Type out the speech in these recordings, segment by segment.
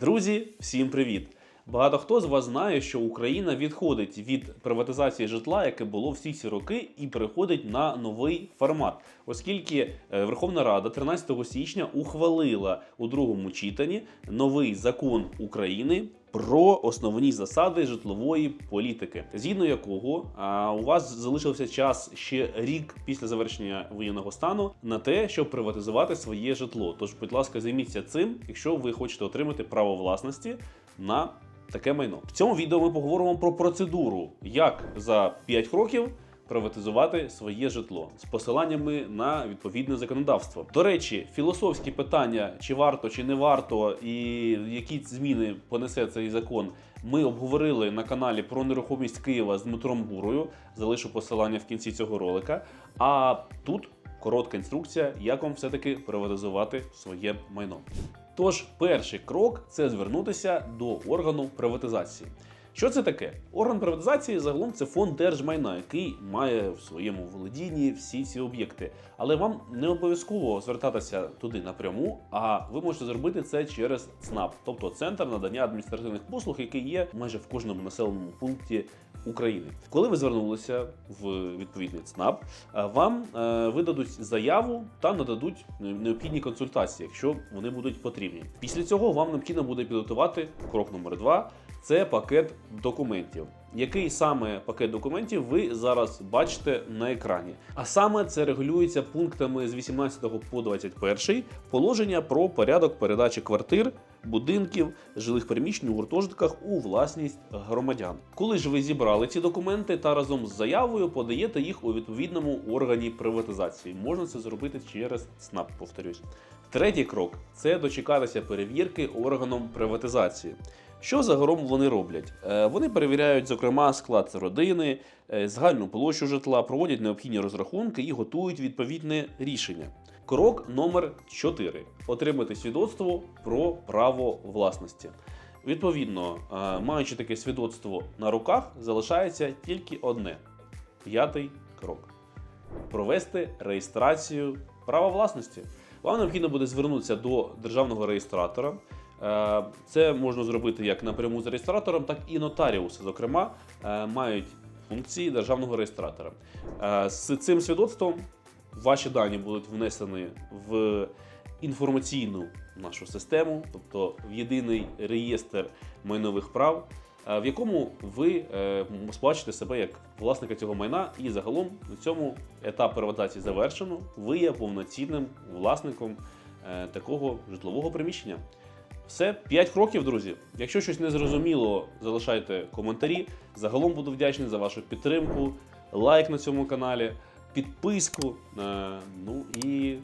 Друзі, всім привіт! Багато хто з вас знає, що Україна відходить від приватизації житла, яке було всі ці роки, і переходить на новий формат, оскільки е, Верховна Рада 13 січня ухвалила у другому читанні новий закон України. Про основні засади житлової політики, згідно якого а, у вас залишився час ще рік після завершення воєнного стану на те, щоб приватизувати своє житло. Тож, будь ласка, займіться цим, якщо ви хочете отримати право власності на таке майно. В цьому відео ми поговоримо про процедуру, як за 5 років приватизувати своє житло з посиланнями на відповідне законодавство. До речі, філософські питання, чи варто, чи не варто, і які зміни понесе цей закон. Ми обговорили на каналі про нерухомість Києва з Дмитром Гурою. Залишу посилання в кінці цього ролика. А тут коротка інструкція, як вам все-таки приватизувати своє майно. Тож, перший крок це звернутися до органу приватизації. Що це таке? Орган приватизації загалом це фонд держмайна, який має в своєму володінні всі ці об'єкти. Але вам не обов'язково звертатися туди напряму, а ви можете зробити це через ЦНАП, тобто центр надання адміністративних послуг, який є майже в кожному населеному пункті України. Коли ви звернулися в відповідний ЦНАП, е, вам е, видадуть заяву та нададуть необхідні консультації, якщо вони будуть потрібні. Після цього вам необхідно буде підготувати крок номер два. Це пакет документів. Який саме пакет документів ви зараз бачите на екрані? А саме це регулюється пунктами з 18 по 21 положення про порядок передачі квартир, будинків, жилих приміщень у гуртожитках у власність громадян. Коли ж ви зібрали ці документи та разом з заявою подаєте їх у відповідному органі приватизації. Можна це зробити через СНАП, повторюсь. Третій крок це дочекатися перевірки органом приватизації. Що загалом вони роблять? Е, Вони перевіряють, зокрема, склад родини, е, загальну площу житла, проводять необхідні розрахунки і готують відповідне рішення. Крок номер 4. отримати свідоцтво про право власності. Відповідно, е, маючи таке свідоцтво на руках, залишається тільки одне п'ятий крок провести реєстрацію права власності. Вам необхідно буде звернутися до державного реєстратора. Е, Це можна зробити як напряму з реєстратором, так і нотаріуси, зокрема, е, мають функції державного реєстратора. Е, З цим свідоцтвом ваші дані будуть внесені в інформаційну нашу систему, тобто в єдиний реєстр майнових прав, в якому ви сплачуєте себе як власника цього майна, і загалом на цьому етап приватизації завершено. Ви є повноцінним власником такого житлового приміщення. Все, 5 кроків, друзі. Якщо щось не зрозуміло, залишайте коментарі. Загалом буду вдячний за вашу підтримку, лайк на цьому каналі, підписку. Ну і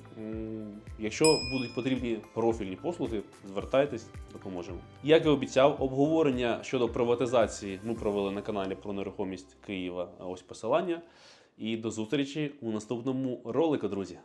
якщо будуть потрібні профільні послуги, звертайтесь, допоможемо. Як і обіцяв, обговорення щодо приватизації ми провели на каналі про нерухомість Києва. Ось посилання. І до зустрічі у наступному ролику, друзі.